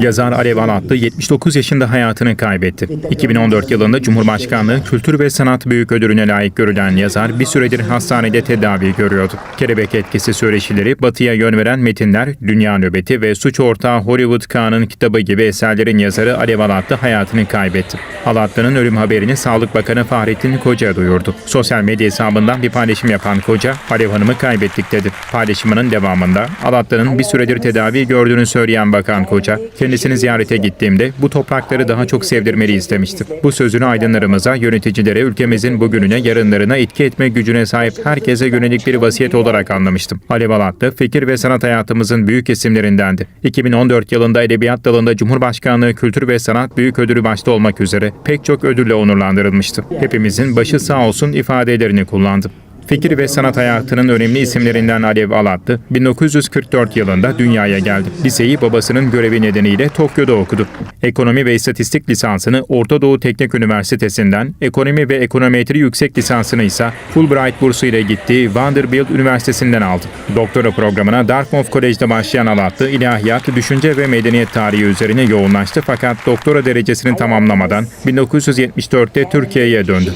Yazar Alev Alatlı 79 yaşında hayatını kaybetti. 2014 yılında Cumhurbaşkanlığı Kültür ve Sanat Büyük Ödülü'ne layık görülen yazar bir süredir hastanede tedavi görüyordu. Kelebek etkisi söyleşileri, batıya yön veren metinler, Dünya Nöbeti ve suç ortağı Hollywood Kaan'ın kitabı gibi eserlerin yazarı Alev Alatlı hayatını kaybetti. Alatlı'nın ölüm haberini Sağlık Bakanı Fahrettin Koca duyurdu. Sosyal medya hesabından bir paylaşım yapan Koca, Alev Hanım'ı kaybettik dedi. Paylaşımının devamında Alatlı'nın bir süredir tedavi gördüğünü söyleyen Bakan Koca, kendisini ziyarete gittiğimde bu toprakları daha çok sevdirmeliyiz demişti. Bu sözünü aydınlarımıza, yöneticilere, ülkemizin bugününe, yarınlarına etki etme gücüne sahip herkese yönelik bir vasiyet olarak anlamıştım. Alev Alatlı, fikir ve sanat hayatımızın büyük isimlerindendi. 2014 yılında Edebiyat dalında Cumhurbaşkanlığı Kültür ve Sanat Büyük Ödülü başta olmak üzere pek çok ödülle onurlandırılmıştı. Hepimizin başı sağ olsun ifadelerini kullandı. Fikir ve sanat hayatının önemli isimlerinden Alev Alatlı, 1944 yılında dünyaya geldi. Liseyi babasının görevi nedeniyle Tokyo'da okudu. Ekonomi ve istatistik lisansını Orta Doğu Teknik Üniversitesi'nden, ekonomi ve ekonometri yüksek lisansını ise Fulbright bursu ile gittiği Vanderbilt Üniversitesi'nden aldı. Doktora programına Dartmouth College'de başlayan Alatlı, ilahiyat, düşünce ve medeniyet tarihi üzerine yoğunlaştı fakat doktora derecesini tamamlamadan 1974'te Türkiye'ye döndü.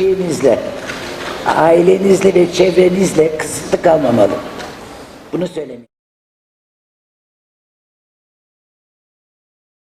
Ailenizle ve çevrenizle kısıtlı kalmamalı. Bunu söylemek.